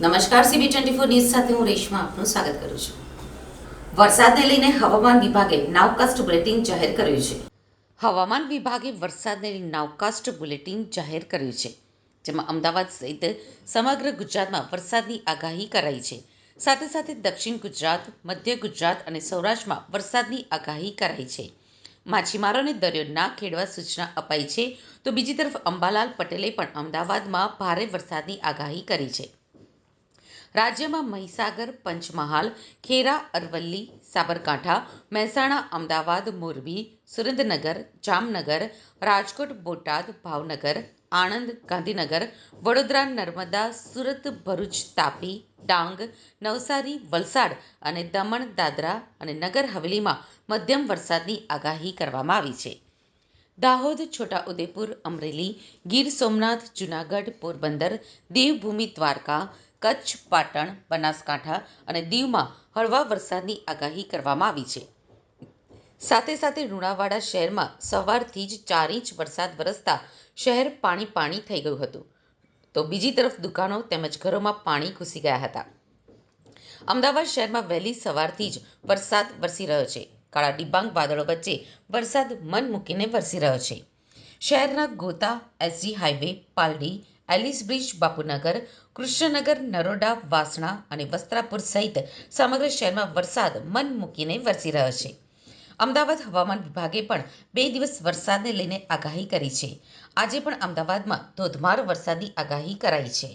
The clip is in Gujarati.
નમસ્કાર સીબી ટ્વેન્ટી ફોર ન્યૂઝ સાથે હું રેશમા આપનું સ્વાગત કરું છું. વરસાદને લઈને હવામાન વિભાગે નાવકાસ્ટ બુલેટિન જાહેર કર્યું છે. હવામાન વિભાગે વરસાદને લઈને નાવકાસ્ટ બુલેટિન જાહેર કર્યું છે, જેમાં અમદાવાદ સહિત સમગ્ર ગુજરાતમાં વરસાદની આગાહી કરાઈ છે. સાથે સાથે દક્ષિણ ગુજરાત, મધ્ય ગુજરાત અને સૌરાષ્ટ્રમાં વરસાદની આગાહી કરાઈ છે. માછીમારોને દરિયો ના ખેડવા સૂચના અપાઈ છે, તો બીજી તરફ અંબાલાલ પટેલે પણ અમદાવાદમાં ભારે વરસાદની આગાહી કરી છે. રાજ્યમાં મહીસાગર, પંચમહાલ, ખેરા, અરવલ્લી, સાબરકાંઠા, મહેસાણા, અમદાવાદ, મોરબી, સુરેન્દ્રનગર, જામનગર, રાજકોટ, બોટાદ, ભાવનગર, આણંદ, ગાંધીનગર, વડોદરા, નર્મદા, સુરત, ભરૂચ, તાપી, ડાંગ, નવસારી, વલસાડ અને દમણ, દાદરા અને નગર હવેલીમાં મધ્યમ વરસાદની આગાહી કરવામાં આવી છે. દાહોદ, છોટાઉદેપુર, અમરેલી, ગીર સોમનાથ, જૂનાગઢ, પોરબંદર, દેવભૂમિ દ્વારકા કચ્છ, પાટણ, બનાસકાંઠા અને દીવમાં હળવા વરસાદની આગાહી કરવામાં આવી છે. સાથે સાથે લુણાવાડા શહેરમાં સવારથી જ ચાર ઇંચ વરસાદ વરસતા શહેર પાણી પાણી થઈ ગયું હતું. તો બીજી તરફ દુકાનો તેમજ ઘરોમાં પાણી ઘૂસી ગયા હતા. અમદાવાદ શહેરમાં વહેલી સવારથી જ વરસાદ વરસી રહ્યો છે. કાળા ડિબાંગ વાદળો વચ્ચે વરસાદ મન મૂકીને વરસી રહ્યો છે. શહેરના Gota, SG highway, Paldi Ellis bridge, Bapunagar, Krishnanagar, Naroda, Vasna અને વસ્ત્રાપુર સહિત સમગ્ર શહેરમાં વરસાદ મન મૂકીને વરસી રહ્યો છે. અમદાવાદ હવામાન વિભાગે પણ બે દિવસ વરસાદને લઈને આગાહી કરી છે. આજે પણ અમદાવાદમાં ધોધમાર વરસાદની આગાહી કરાઈ છે.